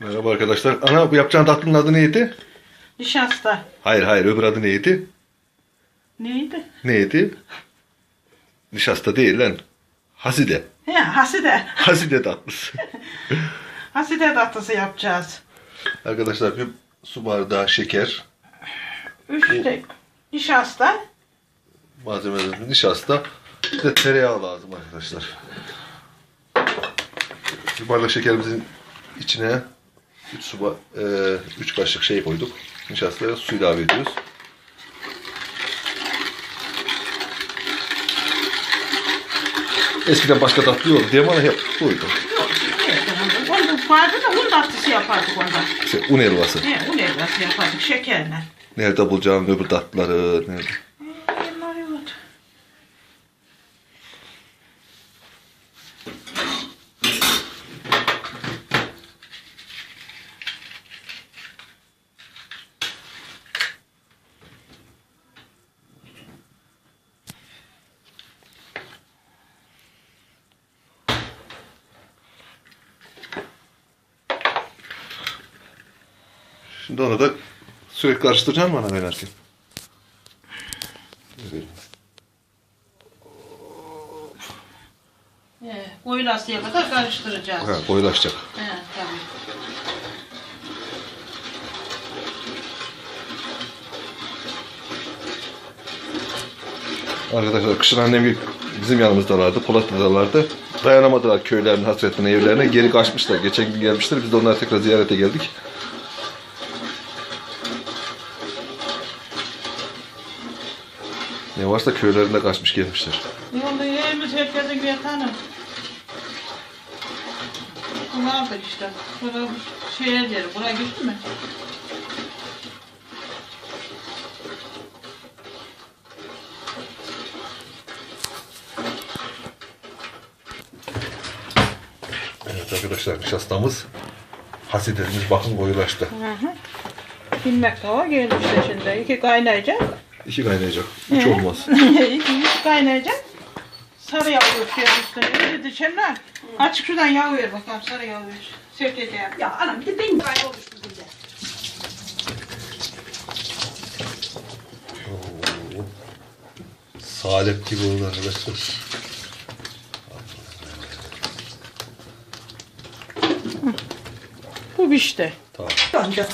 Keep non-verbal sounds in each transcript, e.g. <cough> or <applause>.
Merhaba arkadaşlar. Ana bu yapacağın tatlının adı neydi? Nişasta. Hayır hayır öbür adı neydi? Neydi? Neydi? Nişasta değil lan. Haside. He, haside. Haside tatlısı. <laughs> Haside tatlısı yapacağız. arkadaşlar bir su bardağı şeker, Üç de nişasta. malzemelerimiz nişasta, bir de tereyağı lazım arkadaşlar. Bir bardak şekerimizin içine 3 su e, üç kaşık şey koyduk. Nişastaya su ilave ediyoruz. Eskiden başka tatlı yoktu diye bana hep buydu. Onda vardı da un tatlısı yapardık onda. İşte un helvası. He, un helvası yapardık şekerle. Nerede bulacağım öbür tatlıları? Nerede? Şimdi onu da sürekli karıştıracağım bana oynarken. He, koyulasıya kadar karıştıracağız. Ha, koyulaşacak. He, tabii. Arkadaşlar kışın annem bizim yanımızdalardı. Polatlı'dalardı. Dayanamadılar köylerin hasretine, evlerine. Geri kaçmışlar. Geçen gün gelmişler. Biz de onları tekrar ziyarete geldik. Ne varsa köylerinde kaçmış gelmişler. Yolda yerimiz herkesin bir tanım. Vardır işte. Bura şeye der. Buraya gitti mi? Evet arkadaşlar nişastamız hasidemiz bakın koyulaştı. Hı hı. Bilmek geldi işte şimdi. İki kaynayacak. İki kaynayacak. Üç olmaz. <laughs> İki üç kaynayacak. Sarı yağ döküyor üstüne. Öyle diyeceğimler. Açık şuradan yağ ver bakalım sarı yağ ver. Sökeceğim. Ya anam bir de benim kaybolmuş bugün de. Salep gibi oldu arkadaşlar. Bu işte. Tamam. Döndü.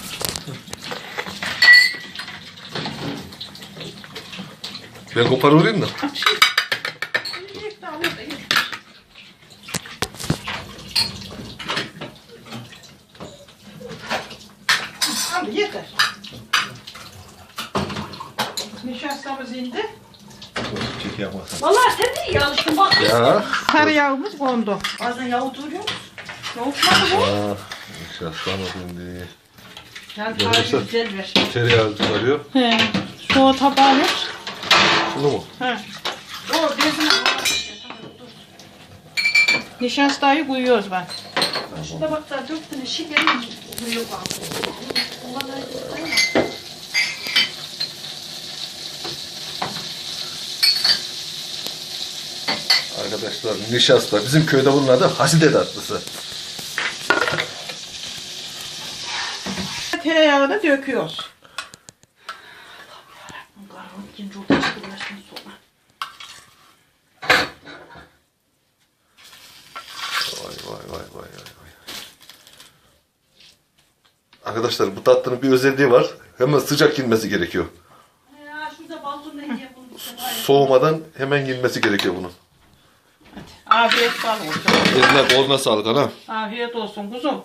Ben koparıvereyim da. Abi yeter. Nişastamız indi. Çek yapmasın. Vallahi sen de iyi alıştın bak. Ya. Sarı yağımız kondu. Bazen yahut duruyor. Yoğurtmadı bu. Aa, nişasta mı şimdi? Yani tarifi güzel ver. Tereyağı çıkarıyor. He. Şu o tabağı ver. Şunu mu? He. O bezine Nişastayı koyuyoruz ben. Şurada bak da dört tane şekerim duruyor bak. Vallahi duruyor. Arkadaşlar nişasta. Bizim köyde bunun adı haside tatlısı. Tereyağını döküyoruz. Karnım ikinci oldu işte uğraştım sonra. Vay vay vay vay. Arkadaşlar bu tatlının bir özelliği var. Hemen sıcak yenmesi gerekiyor. Ya şurada balkonda. Soğumadan hemen yenmesi gerekiyor bunun. Afiyet olsun. Eline koluna sağlık ana. Afiyet olsun kuzum.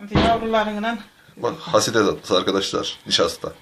Hadi yavrularınla Bak haside tatlısı arkadaşlar. Nişasta.